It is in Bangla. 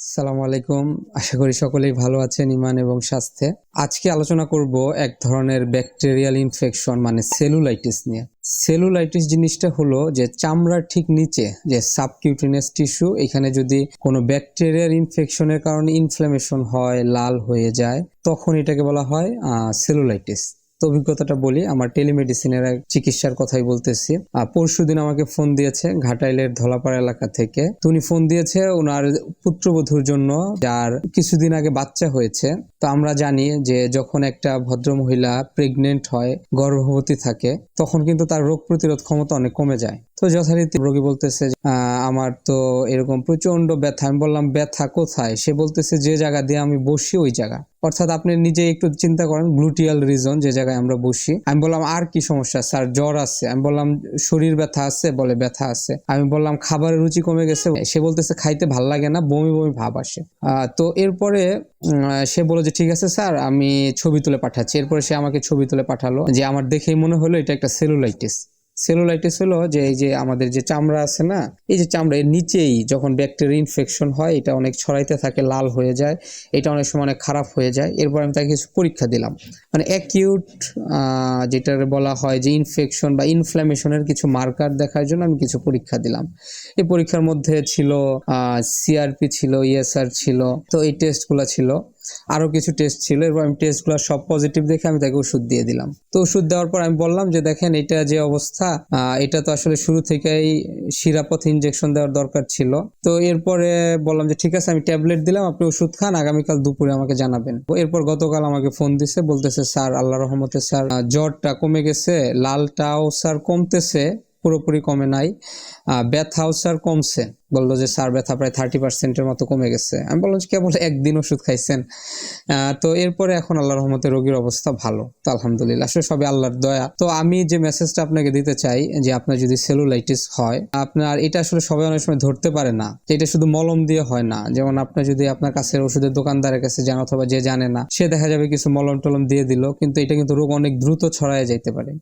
আসসালামু আলাইকুম। আশা করি সকলেই ভালো আছেন ইমান এবং স্বাস্থ্যে। আজকে আলোচনা করব এক ধরনের ব্যাকটেরিয়াল ইনফেকশন মানে সেলুলাইটিস নিয়ে। সেলুলাইটিস জিনিসটা হলো যে চামড়ার ঠিক নিচে যে সাবকিউটিনাস টিস্যু, এখানে যদি কোনো ব্যাকটেরিয়াল ইনফেকশনের কারণে ইনফ্ল্যামেশন হয়, লাল হয়ে যায়, তখন এটাকে বলা হয় সেলুলাইটিস। অভিজ্ঞতাটা বলি, আমার টেলিমেডিসিনের এক চিকিৎসার কথাই বলতেছি। পরশু দিন আমাকে ফোন দিয়েছে ঘাটাইলের ধলাপাড়া এলাকা থেকে। উনি ফোন দিয়েছে ওনার পুত্রবধূর জন্য, যার কিছুদিন আগে বাচ্চা হয়েছে। তো আমরা জানি যে যখন একটা ভদ্র মহিলা প্রেগনেন্ট হয়, গর্ভবতী থাকে, তখন কিন্তু তার রোগ প্রতিরোধ ক্ষমতা অনেক কমে যায়। তো যথারীতি রোগী বলতেছে আমার তো এরকম প্রচণ্ড ব্যথা। আমি বললাম, ব্যথা কোথায়? সে বলতেছে, যে জায়গা দিয়ে আমি বসি, ওই জায়গা। অর্থাৎ আপনি নিজে একটু চিন্তা করেন গ্লুটিয়াল রিজন যে জায়গায় আমরা বসি। আমি বললাম, আর কি সমস্যা স্যার? জ্বর আছে। আমি বললাম, শরীর ব্যথা আছে? বলে, ব্যথা আছে। আমি বললাম, খাবারের রুচি কমে গেছে? সে বলতেছে, খাইতে ভালো লাগে না, বমি বমি ভাব আসে। তো এরপরে সে বলে যে, ঠিক আছে স্যার, আমি ছবি তুলে পাঠাচ্ছি। এরপরে সে আমাকে ছবি তুলে পাঠালো যে, আমার দেখেই মনে হলো এটা একটা সেলুলাইটিস। সেলুলাইটিস হলো যে, এই যে আমাদের যে চামড়া আছে না, এই যে চামড়া এর নিচেই যখন ব্যাকটেরিয়া ইনফেকশন হয়, এটা অনেক ছড়াইতে থাকে, লাল হয়ে যায়, এটা অনেক সময় অনেক খারাপ হয়ে যায়। এরপর আমি তাকে কিছু পরীক্ষা দিলাম। মানে অ্যাকিউট যেটার বলা হয় যে ইনফেকশন বা ইনফ্ল্যামেশনের কিছু মার্কার দেখার জন্য আমি কিছু পরীক্ষা দিলাম। এই পরীক্ষার মধ্যে ছিল সিআরপি ছিল ইএসআর ছিল, তো এই টেস্টগুলো ছিল। আরও কিছু টেস্ট ছিল এরপর আমি টেস্টগুলো সব পজিটিভ দেখে আমি তাকে ওষুধ দিয়ে দিলাম। তো ওষুধ দেওয়ার পর আমি বললাম যে, দেখেন, এটা যে অবস্থা এটা তো আসলে শুরু থেকেই শিরাপথ ইনজেকশন দেওয়ার দরকার ছিল। তো এরপরে বললাম যে, ঠিক আছে, আমি ট্যাবলেট দিলাম, আপনি ওষুধ খান, আগামীকাল দুপুরে আমাকে জানাবেন। এরপর গতকাল আমাকে ফোন দিছে, বলতেছে, স্যার আল্লাহ রহমতে, স্যার জ্বরটা কমে গেছে, লালটাও, স্যার, কমতেছে। পুরোপুরি কমে নাই। আহ, ব্যথাও স্যার কমছে। বলল যে স্যার ব্যথা প্রায় থার্টি পার্সেন্টের মতো কমে গেছে। আমি বললাম যে কেবল একদিন ওষুধ খাইছেন? তো এরপরে এখন আল্লাহ রহমতে রোগীর অবস্থা ভালো। তো আলহামদুলিল্লাহ আসলে সবই আল্লাহর দয়া। তো আমি যে মেসেজটা আপনাকে দিতে চাই যে আপনার যদি সেলুলাইটিস হয় আপনার এটা আসলে সবাই অনেক সময় ধরতে পারে না। এটা শুধু মলম দিয়ে হয় না। যেমন আপনার যদি আপনার কাছে ওষুধের দোকানদারের কাছে যান অথবা যে জানে না সে দেখা যাবে কিছু মলম টলম দিয়ে দিল কিন্তু এটা কিন্তু রোগ অনেক দ্রুত ছড়ায় যাইতে পারে।